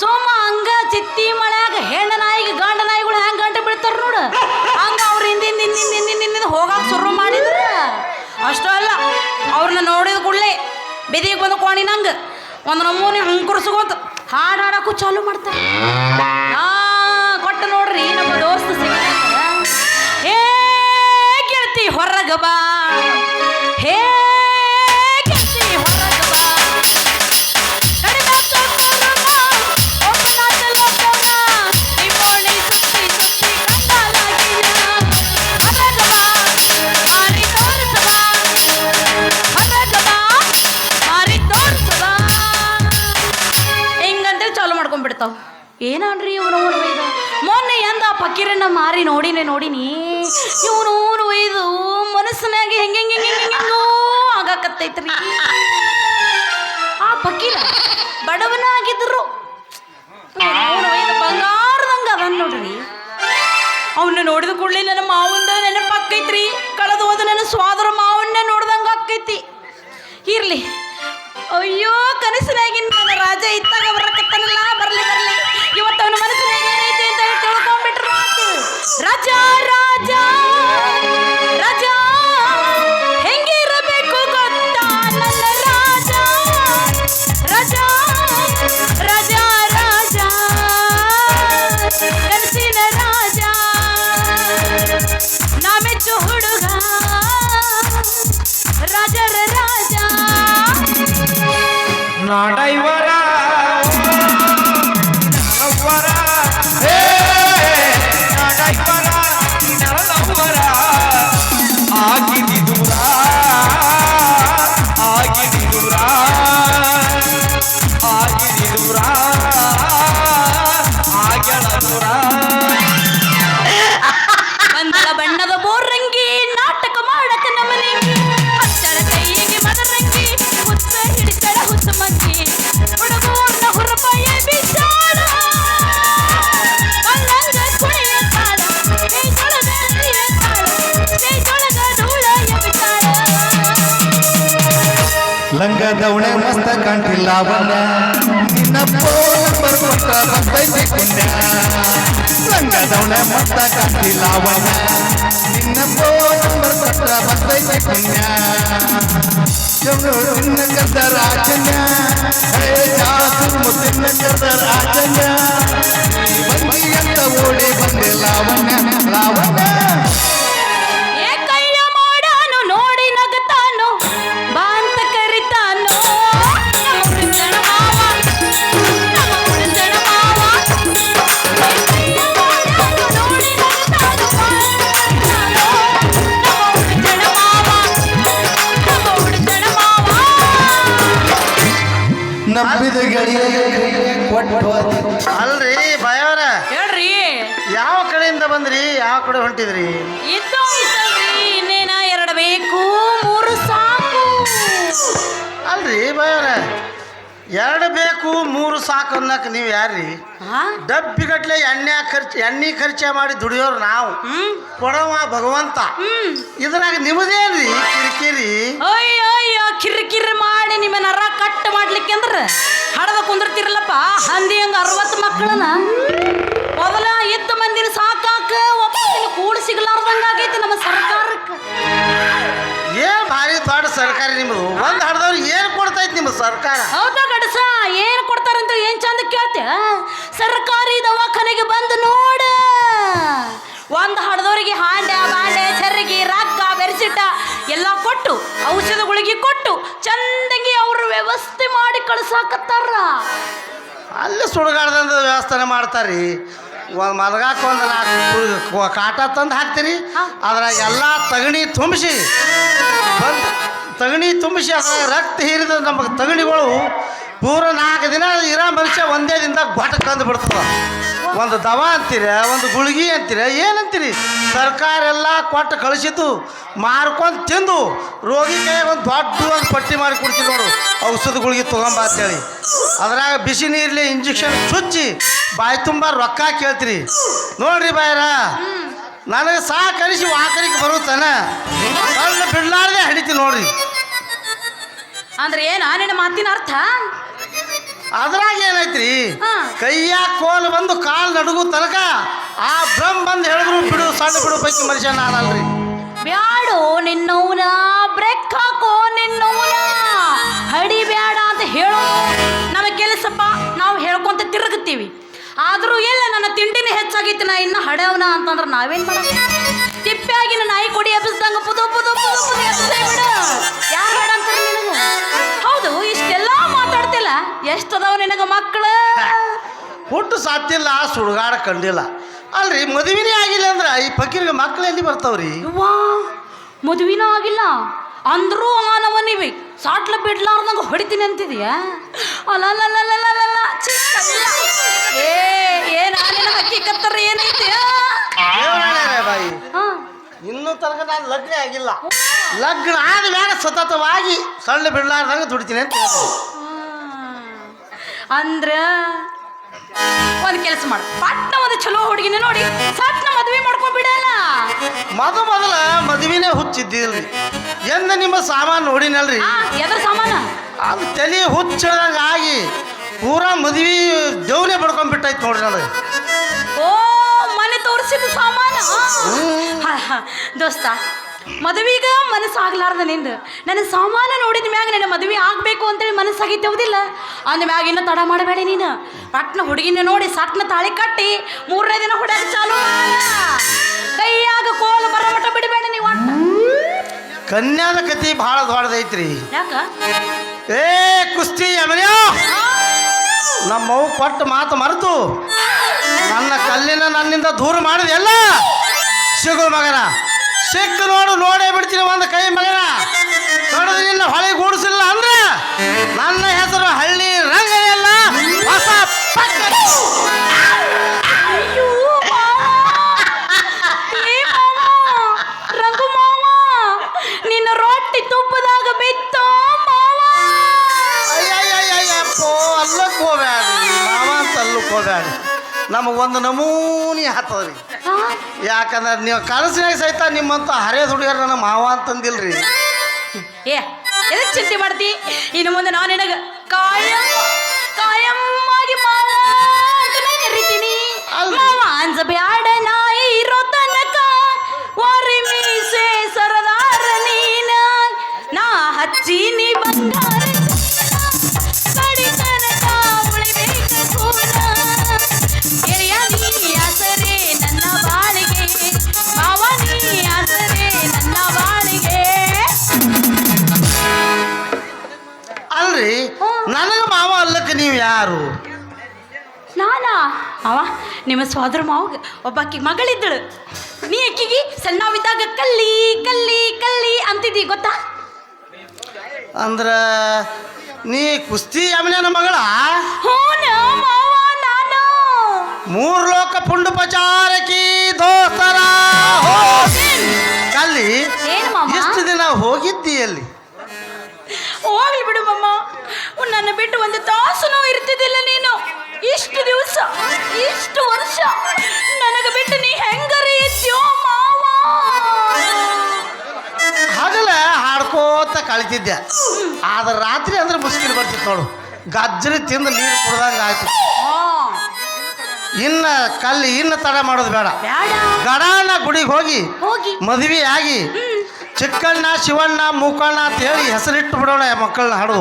ಸೋಮ ಹಂಗ ಚಿತ್ತಿ ಮಳ್ಯಾಗ ಹೆಣ್ಣ ನಾಯಿಗೆ ಗಂಡ ನಾಯಿಗಳು ಹೆಂಗೆ ಗಂಟೆ ಬೀಳ್ತಾರ ನೋಡು. ಹಂಗ ಅವ್ರ ಹಿಂದಿಂದ ಹಿಂದಿಂದ ಹೋಗಾಕ ಶುರು ಮಾಡಿದ್ರು. ಅಷ್ಟೇ ಅಲ್ಲ ಅವ್ರನ್ನ ನೋಡಿದ ಕೂಡಲೇ ಬೆದಿಗೆ ಬಂದು ಕೋಣಿನಂಗ ಒಂದು ನಮೂನೆ ಹಂಕುರ್ಸ್ಕೊಂತ ಹಾಡು ಹಾಡಕ್ಕೂ ಚಾಲು ಮಾಡ್ತಾರೆ. ಆ, ಕೊಟ್ಟು ನೋಡ್ರಿ ನಮ್ಮ ದೋಸ್ತ ಸಿಗ ಹೇ ಕೇಳ್ತಿ ಹೊರಗ ಬಾ. ಹೇ ಚಾಲು ಏನಾನ್ರಿ ಏನನ್ರಿ ಇವನು ಒಯ್ದು ಮೊನ್ನೆ ಎಂದ ಪಕ್ಕೀರನ್ನ ಮಾರಿ ನೋಡಿನೇ, ನೋಡಿನಿ. ಇವನು ಒಯ್ದು ಮನಸ್ಸಿನಾಗೆ ಹೆಂಗೆ ಆಗಾಕತ್ತೈತ್ರಿ. ಆ ಪಕೀರ ಬಡವನಾಗಿದ್ರು. ಬಂಗಾರದಂಗ ಅದನ್ ನೋಡ್ರಿ. ಅವನ್ನ ನೋಡಿದ ಕೂಡಲೇ ನನ್ನ ಮಾವಂದ ನೆನಪಾಕೈತ್ರಿ ಕಳೆದು ಹೋದ ನನ್ನ ಸ್ವಾದರ ಮಾವನ್ನೇ ನೋಡ್ದಂಗ ಆಕೈತಿ ಇರ್ಲಿ. ಅಯ್ಯೋ ಕನಸಿನಾಗಿನ ರಾಜ ಇತ್ತಾಗ ಬರಕತ್ತಾನಲ್ಲ? ಬರ್ಲಿ ಬರ್ಲಿ. ಇವತ್ತು ದವಣೆ ಮಸ್ತ ಕಾಣ್ತಿಲ್ಲ ಅವನ ನಿನ್ನ ಫೋನ್ ನಂಬರ್ ಕೊಟ್ಟ ಬರ್ತೈತಿ ಲಂಗ ದವಣೆ ಮಸ್ತ ಕಾಣ್ತಿಲ್ಲ ಅವನ ನಿನ್ನ ಫೋನ್ ನಂಬರ್ ಕೊಟ್ಟ ಬರ್ತೈತಿ ಕದ್ದ ರಾಜನ್ಯ ಹೇ ಜಾತು ಮುತ್ತಿನ ಕದ್ದ ರಾಜನ್ಯ ಬಂದಿ ಅಂತ ಓಡಿ ಲಾವಣ್ಯ ಲಾವಣ್ಯ. ಅಲ್ರಿ ಭಯವರ ಹೇಳ್ರಿ. ಯಾವ ಕಡೆಯಿಂದ ಬಂದ್ರಿ? ಯಾವ ಕಡೆ ಹೊಂಟಿದ್ರಿ? ಇದ್ದು ಇದ್ದಲ್ರಿ ಇನ್ನೇನ ಎರಡು ಬೇಕು ಮೂರು ಸಾಕು. ಅಲ್ರಿ ಭಯವರ ಎರಡು ಬೇಕು ಮೂರು ಸಾಕು ಅನ್ನಕ್ಕೆ ನೀವು ಯಾರ್ರಿ? ಹಾ ಡಬ್ಬಿಗಟ್ಲೆ ಎಣ್ಣೆ ಖರ್ಚು ಎಣ್ಣೆ ಖರ್ಚೆ ಮಾಡಿ ದುಡಿಯೋರು ನಾವು. ಹ್ಮ್. ಕೊಡವ ಭಗವಂತ. ಹ್ಮ್. ಇದ್ರಾಗ ನಿಮ್ಮದೇನ್ರಿ ಕಿರಿಕಿರಿ. ಅಯ್ಯೋ ಅಯ್ಯೋ ಕಿರಿಕಿರಿ ಮಾಡಿ ನಿಮ್ಮ ನರ ಕಟ್ ಮಾಡ್ಲಿಕ್ಕೆ ಅಂದ್ರ ಹಡದ ಕುಂದಿರ್ತಿರಲ್ಲಪ್ಪ? ಹಂದಿ ಹಂಗ ಅರವತ್ತು ಮಕ್ಕಳನ್ನ. ಮೊದಲ ಇತ್ತು ಮಂದಿನ ಸಾಕಾಕ ಒಬ್ಬ ಕೂಡ ಸಿಗ್ಲಾರ್ದಂಗ ಆಗೈತಿ ನಮ್ಮ ಸರ್ಕಾರಕ್ಕೆ. ಏ ಭಾರಿ ದೊಡ್ಡ ಸರ್ಕಾರ ನಿಮ್ಮದು ಒಂದ್ ಹಡದವ್ರು ಏನು ಕೊಡ್ತೈತಿ ನಿಮ್ಮ ಸರ್ಕಾರ? ಹೌದಾ ಸರ್ಕಾರಿ ದವಾಖಾನೆಗೆ ಬಂದು ನೋಡ. ಒಂದು ಹಡದವರಿಗೆ ಹಾಂಡೆ ಬಾಂಡೆ ಚರ್ರಿಗೆ ರಕ್ತ ಬೆರೆಸಿಟ್ಟ ಎಲ್ಲ ಕೊಟ್ಟು ಔಷಧಗಳಿಗೆ ಕೊಟ್ಟು ಚಂದಂಗಿ ಅವರು ವ್ಯವಸ್ಥೆ ಮಾಡಿ ಕಳ್ಸಾಕತ್ತಾರ. ಅಲ್ಲಿ ಸುಡುಗಾಡ್ದಂದ ವ್ಯವಸ್ಥೆ ಮಾಡ್ತಾರ್ರಿ. ಒಂದು ಮಲಗಾಕ ಒಂದು ನಾಲ್ಕು ಕಾಟ ತಂದು ಹಾಕ್ತೀರಿ. ಅದರ ಎಲ್ಲ ತಗಣಿ ತುಂಬಿಸಿ ಬಂದು ತಗಣಿ ತುಂಬಿಸಿ ರಕ್ತ ಹೀರಿದ ನಮಗೆ ತಗಣಿಗಳು ಪೂರ ನಾಲ್ಕು ದಿನ ಇರೋ ಮನುಷ್ಯ ಒಂದೇ ದಿನ ಗೊಟ್ಟ ಕಂದು ಬಿಡ್ತದ. ಒಂದು ದವಾ ಅಂತೀರ, ಒಂದು ಗುಳಿಗೆ ಅಂತೀರ, ಏನಂತೀರಿ? ಸರ್ಕಾರ ಎಲ್ಲ ಕೊಟ್ಟು ಕಳಿಸಿದ್ದು, ಮಾರ್ಕೊಂಡು ತಿಂದು, ರೋಗಿ ಒಂದು ದೊಡ್ಡ ಒಂದು ಪಟ್ಟಿ ಮಾಡಿ ಕೊಡ್ತೀವಿ ನೋಡು, ಔಷಧ ಗುಳಿಗೆ ತೊಗೊಂಬ ಅಂತೇಳಿ. ಅದ್ರಾಗ ಬಿಸಿ ನೀರಲ್ಲಿ ಇಂಜೆಕ್ಷನ್ ಚುಚ್ಚಿ ಬಾಯಿ ತುಂಬ ರೊಕ್ಕ ಕೇಳ್ತೀರಿ. ನೋಡ್ರಿ ಬಾಯರ, ನನಗೆ ಸಾ ಕಲಿಸಿ ವಾಕರಿಗೆ ಬರುತ್ತಾನ ಬಿಡ್ಲಾರ್ದೆ ಹಡಿತೀನಿ ನೋಡ್ರಿ. ಅಂದ್ರೆ ಏನ ನಿನ್ನ ಮಾತಿನ ಅರ್ಥ? ಅದ್ರಾಗ ಏನೈತ್ರಿ? ಹಾ. ಕೈಯ ಕೋಲ್ ಬಂದು ಕಾಲ್ ನಡುಗು ತನಕ ಆ ಬ್ರಹ್ಮ ಬಂದು ಹೇಳಿದ್ರು ಬಿಡು ಸಣ್ಣ ಬಿಡು ಪೈಕಿ ಮನುಷ್ಯ ನಾನಲ್ರಿ ಬ್ಯಾಡು ನಿನ್ನವನ ಬ್ರೇಕ್ ಹಾಕೋ ನಿನ್ನವನ. ಹಡಿ ಬ್ಯಾಡ ಅಂತ ಹೇಳೋ ನಮ್ಮ ಕೆಲಸಪ್ಪ ನಾವು ಹೇಳ್ಕೊಂತ ತಿರುಗುತ್ತೀವಿ. ಆದರೂ ಎಲ್ಲ ನನ್ನ ತಿಂಡಿನೇ ಹೆಚ್ಚಾಗಿತ್ತು ನಾ ಇನ್ನು ಹಡವನ ಅಂತಂದ್ರೆ ನಾವೇನ್ ಮಾಡ ನನ್ನ ನಾಯಿ ಕೊಡಿ ಎಬ್ಬಿಸ್ದಂಗ ಪುದು ಪುದು ಪುದು ಪುದು ಎಬ್ಬಿಸೇ ಬಿಡು. ಎಷ್ಟದಾವ ನಿನಗ ಮಕ್ಕಳು ಹುಟ್ಟು ಸಾತಿಲ್ಲ ಸುಡುಗಾಡ ಕಂಡಿಲ್ಲ. ಅಲ್ರಿ ಮದುವೆನೇ ಆಗಿಲ್ಲ ಅಂದ್ರೆ ಈ ಫಕೀರ್ಗೆ ಮಕ್ಳು ಎಲ್ಲಿ ಬರ್ತಾವ್ರಿ? ವಾ ಮದುವಿನ ಆಗಿಲ್ಲ. ಅಂದ್ರೂ ಆನವನಿವಿ ಸಾಟ್ಲ ಬಿಡ್ಲಾರ್ದಂಗ ಹೊಡಿತೀನಿ ಅಂತಿದ್ಯಾ? ಛೀ, ಕಳ್ಳ. ಏ ಏನ ನಿನ್ನ ಹಕ್ಕಿ ಕತ್ತರ ಏನೈತಿ? ದೇವ್ರಾಣೆ ಬಾಯಿ. ಹಾ. ಇನ್ನೂ ತನಕ ನಾನು ಲಗ್ನ ಆಗಿಲ್ಲ. ಲಗ್ನ ಆದ ಮೇಲೆ ಸತತವಾಗಿ ಸಣ್ಣ ಬಿಡ್ಲಾರ್ದಂಗ ದುಡಿತೀನಿ ಅಂತ ಹೇಳ್ತೀನಿ. ಅಂದ್ರ ಒಂದ್ ಕೆಲಸ ಮಾಡು. ಪಟ್ನ ಒಂದು ಚಲೋ ಹುಡುಗಿನ ನೋಡಿ ಸಟ್ನ ಮದ್ವೆ ಮಾಡ್ಕೊಂಡ್ಬಿಡಲ್ಲ ಮೊದ ಮೊದಲ ಮದುವೆನೇ ಹುಚ್ಚಿದ್ದಿಲ್ರಿ. ಎಂದ ನಿಮ್ಮ ಸಾಮಾನು ನೋಡಿನಲ್ರಿ? ಆ ಎದ್ರ ಸಾಮಾನ? ಅದು ತಲೆ ಹುಚ್ಚಿಡ್ದಂಗೆ ಆಗಿ ಪೂರಾ ಮದ್ವಿ ದೇವ್ನೇ ಬಡ್ಕೊಂಡ್ಬಿಟ್ಟೈತೆ ನೋಡ್ರಿ ನನಗೆ. ಓ ಮನೆ ತೋರಿಸಿದ ಸಾಮಾನ. ಹಾ, ಹಾ. ದೋಸ್ತ ಮದುವೆಗ ಮನಸ್ಸಾಗ್ಲಾರ್ದ ನಿಂದು. ನನ್ನ ಸಾಮಾನ ನೋಡಿದ ಮ್ಯಾಗ ನನ್ನ ಮದುವೆ ಆಗ್ಬೇಕು ಅಂತೇಳಿ ಮನಸ್ಸಾಗಿತ್ತು ಹೌದಿಲ್ಲ? ಅಂದ ಮ್ಯಾಗ ಇನ್ನೂ ತಡ ಮಾಡಬೇಡಿ ನೀನು. ಪಟ್ನ ಹುಡುಗಿನ ನೋಡಿ ಸಟ್ನ ತಾಳಿ ಕಟ್ಟಿ ಮೂರನೇ ದಿನ ಹುಡುಗ ಚಾಲು. ಕೈಯಾಗ ಕೋಲು ಬರ ಮಟ್ಟ ಬಿಡಬೇಡ ನೀವು ಕನ್ಯಾದ ಕತಿ ಬಹಳ ದೊಡ್ಡದೈತ್ರಿ ಯಾಕ? ಏ ಕುಸ್ತಿ ಯಮನ್ಯೋ ನಮ್ಮವು ಪಟ್ಟು ಮಾತು ಮರೆತು. ನನ್ನ ಕಲ್ಲಿನ ನನ್ನಿಂದ ದೂರ ಮಾಡಿದೆ ಎಲ್ಲ ಸಿಗು ಮಗನ. ಸಿಕ್ಕು ನೋಡು ನೋಡೇ ಬಿಡ್ತೀನಿ ಒಂದು ಕೈ ಮಗನ. ನೋಡಿದ್ರೆ ನಿನ್ನ ಹೊಳೆ ಗೂಡಿಸಿಲ್ಲ ಅಂದ್ರೆ ನನ್ನ ಹೆಸರು ಹಳ್ಳಿ ರಂಗ ಎಲ್ಲ ಹೊಸ ನಿನ್ನ ರೊಟ್ಟಿ ತುಪ್ಪದಾಗ ಬಿತ್ತು ಅಲ್ಲಕ್ಕೆ ಹೋಗ್ಬೇಡ್ರಿ ಮಾವ ಅಂತ ಅಲ್ಲಕ್ಕೆ ಹೋಗ್ಬೇಡ್ರಿ ನಮಗೊಂದು ನಮೂನಿ ಹತ್ತದ್ರಿ? ಯಾಕಂದ್ರೆ ನೀವು ಕನಸಿನಾಗ ಸಹಿತ ನಿಮ್ಮಂತ ಹರೇ ಹುಡುಗರು ನನ್ನ ಮಾವ ಅಂತಂದಿಲ್ರಿ. ಏ ಎದಕ್ಕೆ ಚಿಂತೆ ಮಾಡ್ತಿ? ಇನ್ನು ಮುಂದೆ ನಾನು ನಿನಗೆ ಕಾಯಂ ಅವ ನಿಮ್ಮ ಸೋದರ ಮಾವಗ ಒಬ್ಬಾಕಿಗೆ ಮಗಳಿದ್ದಳು. ನೀ ಅಕ್ಕಿಗೆ ಸಣ್ಣವಿದ್ದಾಗ ಕಲ್ಲಿ ಕಲ್ಲಿ ಕಲ್ಲಿ ಅಂತಿದ್ದಿ ಗೊತ್ತಾ? ಅಂದ್ರ ನೀ ಕುಸ್ತಿ ಯಮನ ಮಗಳ? ಹೂನ ಮಾವ ನಾನು. ಮೂರ್ ಲೋಕ ಪುಂಡ ಪಚಾರಕಿ ದೋಸ್ತರ. ಕಲ್ಲಿ ಏನು ಮಾಮ? ಎಷ್ಟು ದಿನ ಹೋಗಿದ್ದಿ ಅಲ್ಲಿ? ಹೋಗ್ಲಿ ಬಿಡು ಮಮ್ಮ ನನ್ನ ಬಿಟ್ಟು ಒಂದು ತಾಸುನೂ ಇರ್ತಿದ್ದಿಲ್ಲ ನೀನು. ಇಷ್ಟು ದಿವಸ ಇಷ್ಟು ವರ್ಷ ನನಗೆ ಬಿಟ್ಟು ನೀ ಹೆಂಗರಿ ಇದ್ಯೋ ಮಾವ? ಹಗಲ ಹಾಡ್ಕೋತ ಕಳಿತಿದ್ದೆ. ಆದ್ರೆ ರಾತ್ರಿ ಅಂದ್ರೆ ಮುಸ್ಕಿಲ್ ಬರ್ತಿತ್ತು ನೋಡು. ಗಜ್ಜರಿ ತಿಂದು ನೀರು ಕುಡ್ದಂಗೆ ಆಯ್ತು. ಇನ್ನ ಕಲ್ಲಿ ಇನ್ನ ತಡ ಮಾಡೋದು ಬೇಡ. ಗಡಾನ ಗುಡಿಗೆ ಹೋಗಿ ಹೋಗಿ. ಮದುವೆ ಆಗಿ ಚಿಕ್ಕಣ್ಣ ಶಿವಣ್ಣ ಮೂಕಣ್ಣ ಅಂತ ಹೇಳಿ ಹೆಸರಿಟ್ಟು ಬಿಡೋಣ ಮಕ್ಕಳನ್ನ ಹಾಡು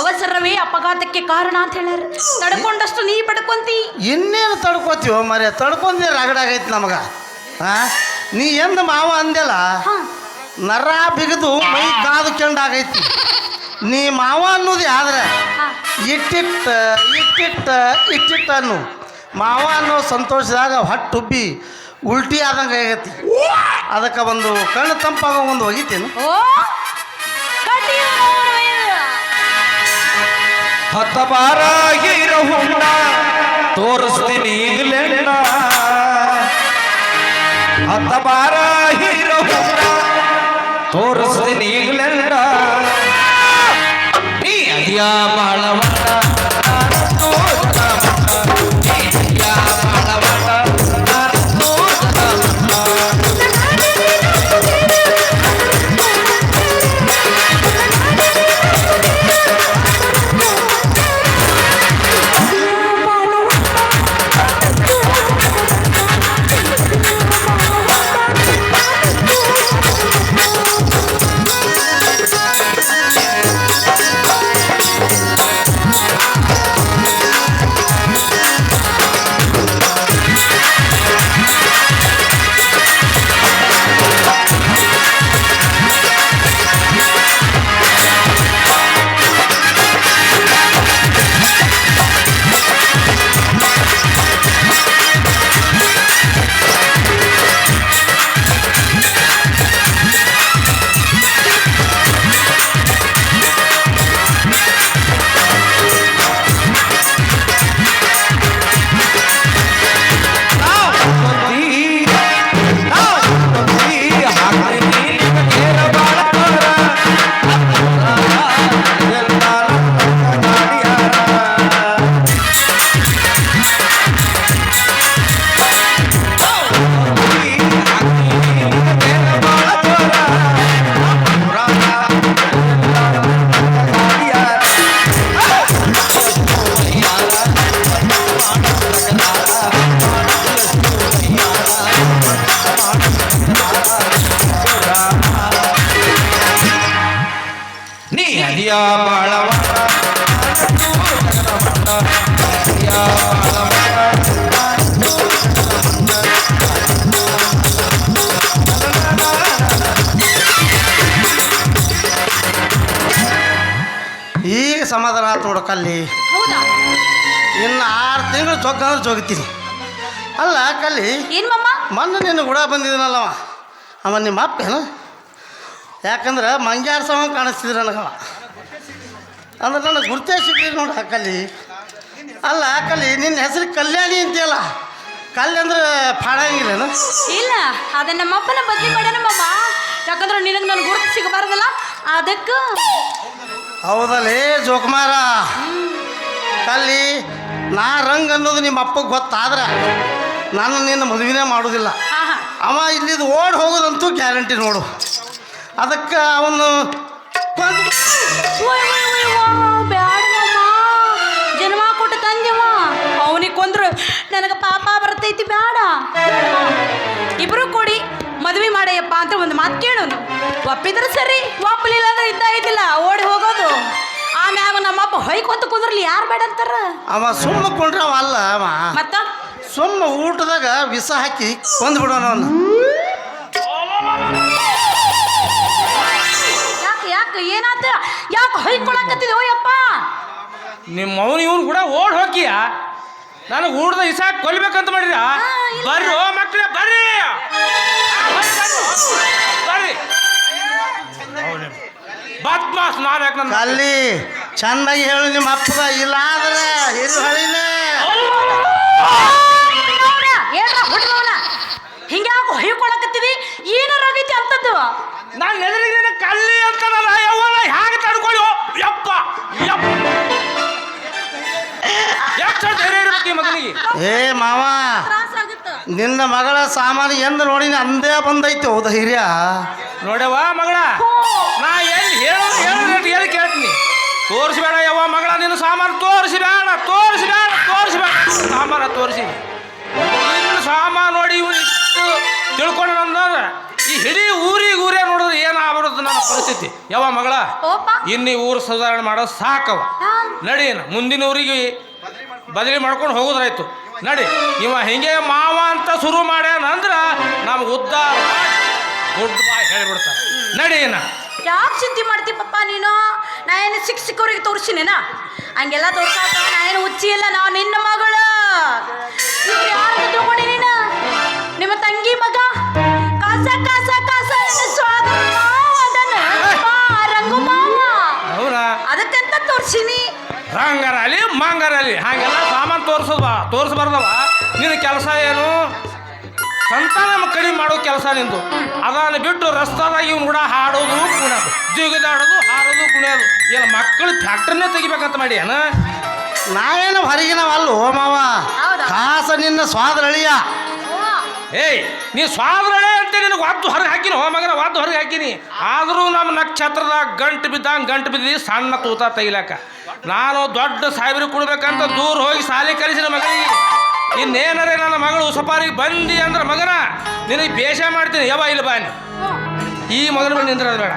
ಅವಸರವೇ ಅಪಘಾತಕ್ಕೆ ಕಾರಣ ಅಂತ ಹೇಳ್ಯಾರ. ತಡ್ಕೊಂಡಷ್ಟು ನೀ ಪಡ್ಕೊಂತಿ. ಇನ್ನೇನು ತಡ್ಕೋತೀವೋ ಮರೆ ತಡ್ಕೊಂಡಿ ರಗಡಾಗೈತಿ ನಮಗ. ಹಾ ನೀ ಎಂದ ಮಾವ ಅಂದೆಲ್ಲ ನರ ಬಿಗಿದು ಮೈ ಕಾದು ಕೆಂಡಾಗೈತಿ ನೀ ಮಾವ ಅನ್ನೋದು ಆದ್ರೆ ಇಟ್ಟಿಟ್ಟ ಇಟ್ಟಿಟ್ಟ ಇಟ್ಟಿಟ್ಟ ಅನ್ನು. ಮಾವ ಅನ್ನೋ ಸಂತೋಷದಾಗ ಹೊಟ್ಟುಬ್ಬಿ ಉಲ್ಟಿ ಆದಂಗೆ ಆಗೈತಿ. ಅದಕ್ಕೆ ಒಂದು ಕಣ್ಣು ತಂಪಾಗ ಒಂದು ಒಗಿತೇನು ಓ ಕಡಿಯೋ ಹತ್ತ ಬಾರ ಹೀರೋ ಹುಂಡ, ತೋರಿಸ್ತೀನಿ ಈಗಲೆಣ್ಣ ಹತ್ತ ಬಾರ ಹೀರೋ ಹುಂಡ, ತೋರಿಸ್ತೀನಿ ಈಗಲೆಣ್ಣ ನೀ ಅದಿಯ ಬಾಳವಟ ಈಗ ಸಮಾಧಾನ ಆತು ಹುಡುಕಲ್ಲಿ ಹೌದಾ? ಇನ್ನು ಆರು ತಿಂಗಳು ಜೊಗ್ಗ ಅಂದ್ರೆ ಜೋಗ್ತೀನಿ. ಅಲ್ಲ ಕಲ್ಲಿ ಏನ್ ಮಮ್ಮ ಮೊನ್ನೆ ನಿನ್ನ ಗುಡ ಬಂದಿದ್ದೀನಲ್ಲವ ಅವ. ನಿಮ್ಮ ಅಪ್ಪ ಏನು? ಯಾಕಂದ್ರೆ ಮಂಗ್ಯಾರ ಸಮ ಕಾಣಿಸ್ತಿದ್ರು ನನಗವ ಅಂದ್ರೆ ನನಗೆ ಗುರ್ತೇ ಸಿಗ್ಲಿ ನೋಡಿ ಕಲ್ಲಿ. ಅಲ್ಲ ಕಲ್ಲಿ ನಿನ್ನ ಹೆಸರು ಕಲ್ಯಾಣಿ ಅಂತೀಯಲ್ಲ? ಕಲ್ಯಾಣ ಅಂದ್ರೆ ಪಾಡಂಗಿಲ್ಲೇನು ಇಲ್ಲ ಅದ ನಮ್ಮಪ್ಪನ ಬದಲಿ ಮಾಡ್ಯಾನ ಮಮ್ಮ ಯಾಕಂದ್ರೆ ನಿನಗೆ ನಾನು ಗುರುತು ಸಿಗಬಾರ್ದಲ್ಲ ಅದಕ್ಕೆ. ಹೌದಲ್ಲೇ ಜೋಕುಮಾರ. ಕಲ್ಲಿ ನಾ ರಂಗ್ ಅನ್ನೋದು ನಿಮ್ಮ ಅಪ್ಪಗೆ ಗೊತ್ತಾದ್ರೆ ನಾನು ನಿನ್ನ ಮದುವೆನೇ ಮಾಡೋದಿಲ್ಲ. ಅವ ಇಲ್ಲಿದು ಓಡ್ ಹೋಗೋದಂತೂ ಗ್ಯಾರಂಟಿ ನೋಡು. ಅದಕ್ಕೆ ಅವನು ಮದ್ವೆ ಅಂತ ಒಂದು ಮಾತು ಕೇಳೋನು ಒಪ್ಪಿದ್ರೆ ಸರಿ ಒಪ್ಪಲಿಲ್ಲ ಅಂದ್ರೆ ಇದ್ದ ಐತಿಲ್ಲ ಓಡಿ ಹೋಗೋದು. ಆಮ್ಯಾಗ ನಮ್ಮಪ್ಪ ಹೊಯ್ಕೊಂತ ಕುಂದ್ರಲಿ ಯಾರು ಬೇಡ ಅಂತಾರ? ಅವ ಸುಮ್ಮ ಕೊಂಡ್ರೆ ಅವ ಅಲ್ಲ ಅವ. ಮತ್ತ? ಸುಮ್ಮ ಊಟದಾಗ ವಿಷ ಹಾಕಿ ಕೊಂದು ಬಿಡೋನು ಅವನು. ಯಾಕೆ ಯಾಕೆ ಏನಾತ? ಯಾಕೆ ಹೊಯ್ಕೊಳಕತ್ತಿದೆ ಓಯಪ್ಪ? ನಿಮ್ಮ ಅವನು ಇವನು ಕೂಡ ಓಡ್ ಹೋಗಿಯ? ನನಗೆ ಊಟದ ಇಸಾಕ್ ಕೊಲ್ಬೇಕಂತ ಮಾಡಿರ. ಬರ್ರಿ ಓ ಮಕ್ಕಳೇ ಬರ್ರಿ. ಬದ್ಮಾಸ್ ನಾನು ಯಾಕೆ ನನ್ನ ಅಲ್ಲಿ ಚೆನ್ನಾಗಿ ಹೇಳು ನಿಮ್ಮ ಅಪ್ಪದ ಇಲ್ಲ ಆದ್ರೆ ಹಿರು ಹಳಿನೇ. ಏನ್ರ ಹುಡುಗವನ ಹಿಂಗ್ಯಾಕೆ ಹೊಯ್ಕೊಳಕತ್ತಿದಿ ಏನಾರ ಆಗೈತಿ ಅಂತದ್ದು ನಾನು ಎದುರಿಗೆ ಕಲ್ಲಿ ಅಂತನಲ್ಲ ಯವ್ವನ ಹ್ಯಾಂಗ ತಡ್ಕೊಳ್ಳಿ ಯಪ್ಪ ಯಪ್ಪ ಎಷ್ಟು ಧೈರ್ಯ ಇರ್ಬೇಕು ಮಗನಿಗೆ ಏ ಮಾವ ನಿನ್ನ ಮಗಳ ಸಾಮಾನು ಎಂದ ನೋಡಿ ಅಂದೇ ಬಂದೈತೆ ಹೌದ ಹಿರಿಯ ನೋಡವ್ವ ಮಗಳ ನಾ ಎಲ್ಲಿ ಹೇಳು ಹೇಳು ರೇಟ್ ಹೇಳಿ ಕೇಳ್ತೀನಿ? ತೋರಿಸ್ಬೇಡ ಯವ್ವ ಮಗಳ ನಿನ್ನ ಸಾಮಾನು ತೋರಿಸ್ಬೇಡ ತೋರಿಸ್ಬೇಡ ತೋರಿಸ್ಬೇಡ. ಸಾಮಾನ ತೋರಿಸಿ. ನಿನ್ನ ಸಾಮಾನು ನೋಡಿ ಇವು ಇಷ್ಟು ತಿಳ್ಕೊಂಡು ಅಂದ್ರೆ ಈ ಇಡೀ ಊರಿಗೆ ಊರೇ ನೋಡಿದ್ರೆ ಏನು ಆಗ್ಬಿಡುತ್ತೆ ನನ್ನ ಪರಿಸ್ಥಿತಿ? ಯವ್ವ ಮಗಳ ಇನ್ನಿ ಊರು ಸುಧಾರಣೆ ಮಾಡೋದು ಸಾಕವ. ನಡೀನ ಮುಂದಿನ ಊರಿಗೆ ಬದಲಿ ಮಾಡ್ಕೊಂಡು ಹೋಗೋದ್ರಾಯ್ತು. ನಡಿ. ಇವ ಹಿಂಗೆ ಮಾವ ಅಂತ ಶುರು ಮಾಡ್ಯಾನಂದ್ರ ನಮ್ಗೆ ಉದ್ದ ಗುಡ್ ಬಾಯ್ ಹೇಳಿಬಿಡ್ತಾರೆ ನಡಿ ಏನ ಯಾಕೆ ಚಿಂತೆ ಮಾಡ್ತಿ ಪಪ್ಪ ನೀನು? ನಾ ಏನು ಸಿಕ್ಕ ಸಿಕ್ಕವ್ರಿಗೆ ತೋರಿಸಿನೇನ? ಹಂಗೆಲ್ಲ ತೋರ್ಸಾಕ ನಾ ಏನು ಹುಚ್ಚಿ ಇಲ್ಲ ನಾವು ನಿನ್ನ ಮಗಳು. ಇವ್ರು ಯಾರು ನೀನು? ನಿಮ್ಮ ತಂಗಿ ಮಗ? ಕಾಸ ಕಾಸ ಕಾಸ ರಂಗು ಮಾವ. ಅದಕ್ಕಂತ ತೋರ್ಸಿನಿ. ರಂಗರಲ್ಲಿ ಮಂಗರಲ್ಲಿ ಹಾಗೆಲ್ಲ ತೋರಿಸೋದ್ವ? ತೋರಿಸ್ಬಾರ್ದವ? ನಿನ್ನ ಕೆಲಸ ಏನು? ಸಂತಾನ ಕಡಿಮೆ ಮಾಡೋ ಕೆಲಸ ನಿಂದು. ಅದನ್ನು ಬಿಟ್ಟು ರಸ್ತಾದಾಗ ಇವ್ನು ಕೂಡ ಹಾಡೋದು ಕುಣಿಯೋದು. ಜಿಗಿದಾಡೋದು ಹಾಡೋದು ಕುಣಿಯೋದು. ಏನು ಮಕ್ಕಳು ಫ್ಯಾಕ್ಟ್ರಿನೇ ತೆಗಿಬೇಕಂತ ಮಾಡಿ ಏನ ನಾವೇನು ಹೊರಗಿನವಲ್ಲ ಅಲ್ಲ ಮಾವ. ಹೌದಾ? ಕಾಸ ನಿನ್ನ ಸ್ವಾದರಳಿಯ. ಏಯ್ ನೀ ಸ್ವಾದ್ರಳೆ? ಅಂತ ನಿನಗೆ ವಾದ್ದು ಹೊರಗೆ ಹಾಕಿನಿ, ಹೋ ಮಗನ ವಾದ್ದು ಹೊರಗೆ ಹಾಕಿನಿ. ಆದರೂ ನಮ್ಮ ನಕ್ಷತ್ರದಾಗ ಗಂಟು ಬಿದ್ದಂಗೆ ಗಂಟು ಬಿದ್ದಿ ಸಣ್ಣ ತೂತ ತೆಗಿಲಾಕ. ನಾನು ದೊಡ್ಡ ಸಾಹೇಬ್ರಿಗೆ ಕೊಡ್ಬೇಕಂತ ದೂರ ಹೋಗಿ ಸಾಲಿ ಕಲಿಸಿದ ಮಗನಿಗೆ ಇನ್ನೇನರೇ ನನ್ನ ಮಗಳು ಸಫಾರಿಗೆ ಬಂದಿ ಅಂದ್ರೆ, ಮಗನ, ನಿನಗೆ ಬೇಷ ಮಾಡ್ತೀನಿ ಯಾವ ಇಲ್ಲ ಬಾನಿ ಈ ಮಗನ ಮೇಲೆ ನಿಂದ್ರದ ಬೇಡ.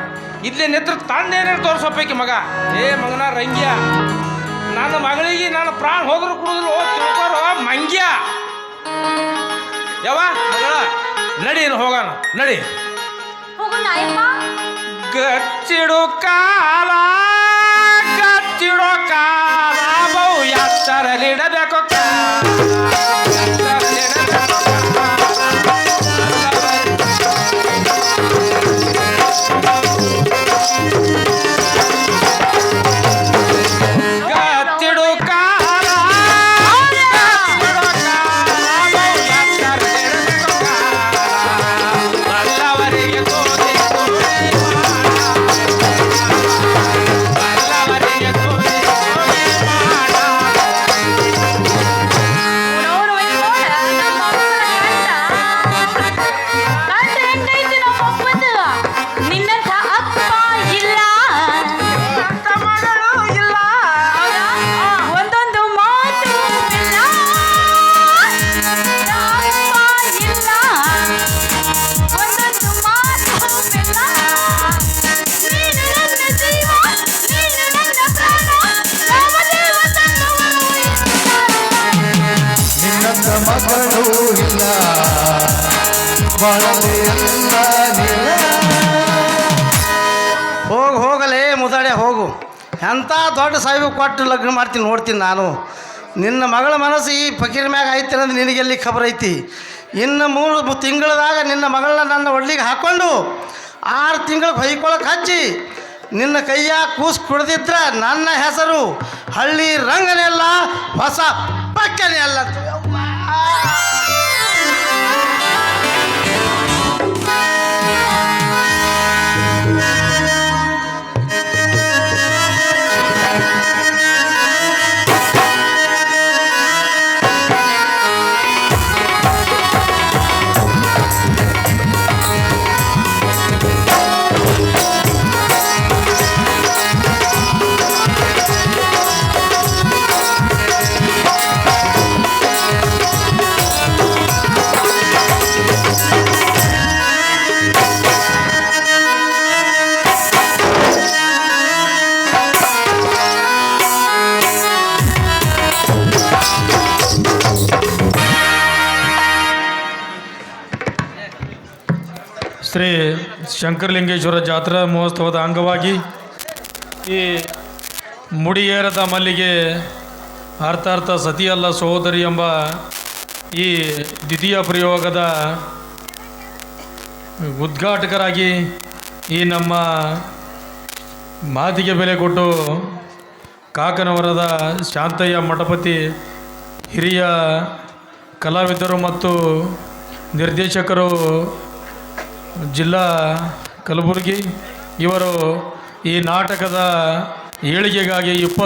ಇಲ್ಲೇ ನಿಂತ್ರ ತಂದೇನೇನು ತೋರ್ಸೋಪೈಕಿ ಮಗ. ಏ ಮಗನ, ರಂಗ್ಯ. ನನ್ನ ಮಗಳಿಗೆ ನನ್ನ ಪ್ರಾಣ ಹೋದ್ರು ಕುಡಿದ್ರು ಮಂಗ್ಯ. ಯಾವ ಮಗಳ. ನಡಿ ಹೋಗೋಣ ನಡಿ. ಗಚ್ಚಿಡು ಕಾಲ ಗಚ್ಚಿಡೋ ಕಾಲ ಬೌ ಎತ್ತರಲಿಡಬೇಕು ಕಾಲ, ಎಂಥ ದೊಡ್ಡ ಸಾಹೇಬ ಕೊಟ್ಟು ಲಗ್ನ ಮಾಡ್ತೀನಿ ನೋಡ್ತೀನಿ ನಾನು. ನಿನ್ನ ಮಗಳ ಮನಸ್ಸು ಈ ಫಕೀರ್ ಮ್ಯಾಗ ಐತಿ ಅನ್ನೋದು ನಿನಗೆಲ್ಲಿ ಖಬರ್ ಐತಿ? ಇನ್ನು ಮೂರು ತಿಂಗಳದಾಗ ನಿನ್ನ ಮಗಳನ್ನ ನನ್ನ ಒಡ್ಲಿಗೆ ಹಾಕ್ಕೊಂಡು ಆರು ತಿಂಗಳು ಹೊಯ್ಕೊಳಕ್ಕೆ ಹಚ್ಚಿ ನಿನ್ನ ಕೈಯ ಕೂಸು ಕುಡ್ದಿದ್ರ ನನ್ನ ಹೆಸರು ಹಳ್ಳಿ ರಂಗನೆಲ್ಲ ಹೊಸ ಪಕ್ಕನೆ ಅಲ್ಲ ಶ್ರೀ ಶಂಕರಲಿಂಗೇಶ್ವರ ಜಾತ್ರಾ ಮಹೋತ್ಸವದ ಅಂಗವಾಗಿ ಈ ಮುಡಿಯೇರದ ಮಲ್ಲಿಗೆ ಅರ್ಥಾರ್ಥ ಸತಿಯಲ್ಲ ಸಹೋದರಿ ಎಂಬ ಈ ದ್ವಿತೀಯ ಪ್ರಯೋಗದ ಉದ್ಘಾಟಕರಾಗಿ ಈ ನಮ್ಮ ಮಾತಿಗೆ ಬೆಲೆ ಕೊಟ್ಟು ಕಾಕನವರದ ಶಾಂತಯ್ಯ ಮಠಪತಿ ಹಿರಿಯ ಕಲಾವಿದರು ಮತ್ತು ನಿರ್ದೇಶಕರು ಜಿಲ್ಲಾ ಕಲಬುರಗಿ ಇವರು ಈ ನಾಟಕದ ಏಳಿಗೆಗಾಗಿ ಇಪ್ಪತ್ತು